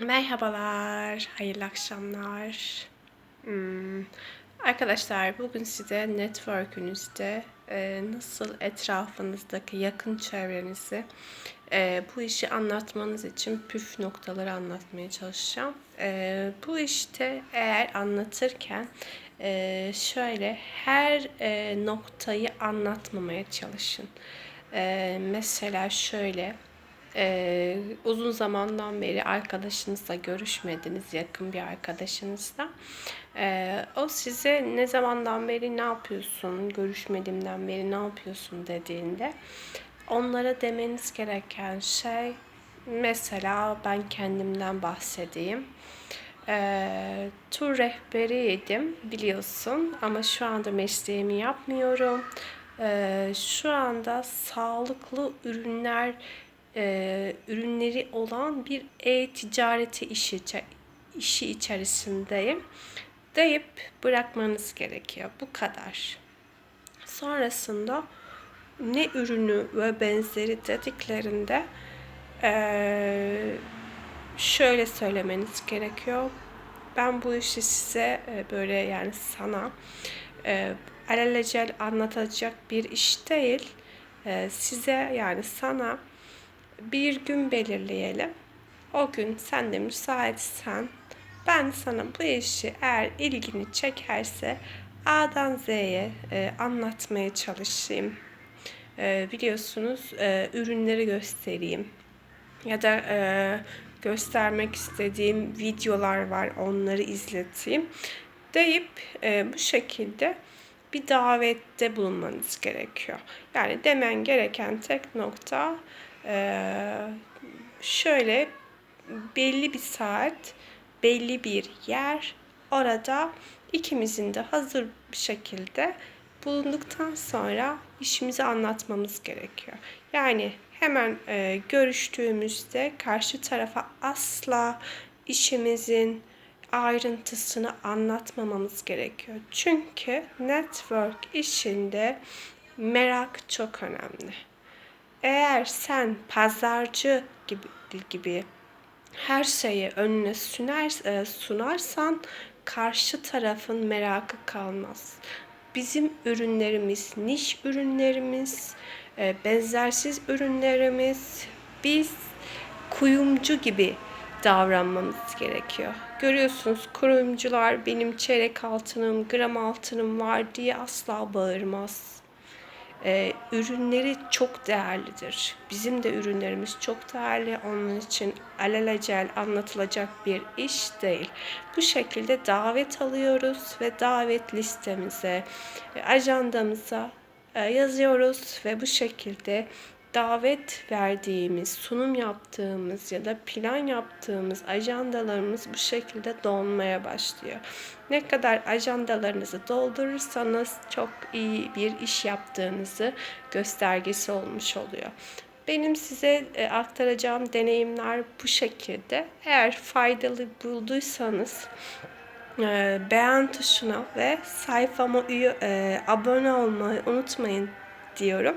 Merhabalar, hayırlı akşamlar. Hmm, Arkadaşlar bugün size network'ünüzde e, nasıl etrafınızdaki yakın çevrenizi e, bu işi anlatmanız için püf noktaları anlatmaya çalışacağım. E, bu işte eğer anlatırken e, şöyle her e, noktayı anlatmamaya çalışın. E, mesela şöyle ee, uzun zamandan beri arkadaşınızla görüşmediniz, yakın bir arkadaşınızla. Ee, o size ne zamandan beri ne yapıyorsun, görüşmediğimden beri ne yapıyorsun dediğinde onlara demeniz gereken şey mesela ben kendimden bahsedeyim. Ee, tur rehberiydim biliyorsun ama şu anda mesleğimi yapmıyorum. Ee, şu anda sağlıklı ürünler e, ürünleri olan bir e-ticareti işi, işi içerisindeyim deyip bırakmanız gerekiyor. Bu kadar. Sonrasında ne ürünü ve benzeri dediklerinde e, şöyle söylemeniz gerekiyor. Ben bu işi size e, böyle yani sana e, alelacele anlatacak bir iş değil. E, size yani sana bir gün belirleyelim. O gün sen de müsaitsen ben sana bu işi eğer ilgini çekerse A'dan Z'ye e, anlatmaya çalışayım. E, biliyorsunuz e, ürünleri göstereyim. Ya da e, göstermek istediğim videolar var onları izleteyim. Deyip e, bu şekilde bir davette bulunmanız gerekiyor. Yani demen gereken tek nokta şöyle belli bir saat, belli bir yer orada ikimizin de hazır bir şekilde bulunduktan sonra işimizi anlatmamız gerekiyor. Yani hemen e, görüştüğümüzde karşı tarafa asla işimizin ayrıntısını anlatmamamız gerekiyor. Çünkü network işinde merak çok önemli. Eğer sen pazarcı gibi, gibi her şeyi önüne sunar, e, sunarsan karşı tarafın merakı kalmaz. Bizim ürünlerimiz, niş ürünlerimiz, e, benzersiz ürünlerimiz, biz kuyumcu gibi davranmamız gerekiyor. Görüyorsunuz kuyumcular benim çeyrek altınım, gram altınım var diye asla bağırmaz e, ürünleri çok değerlidir. Bizim de ürünlerimiz çok değerli. Onun için alelacel anlatılacak bir iş değil. Bu şekilde davet alıyoruz ve davet listemize, e, ajandamıza e, yazıyoruz ve bu şekilde davet verdiğimiz, sunum yaptığımız ya da plan yaptığımız ajandalarımız bu şekilde dolmaya başlıyor. Ne kadar ajandalarınızı doldurursanız çok iyi bir iş yaptığınızı göstergesi olmuş oluyor. Benim size e, aktaracağım deneyimler bu şekilde. Eğer faydalı bulduysanız e, beğen tuşuna ve sayfama üye, e, abone olmayı unutmayın diyorum.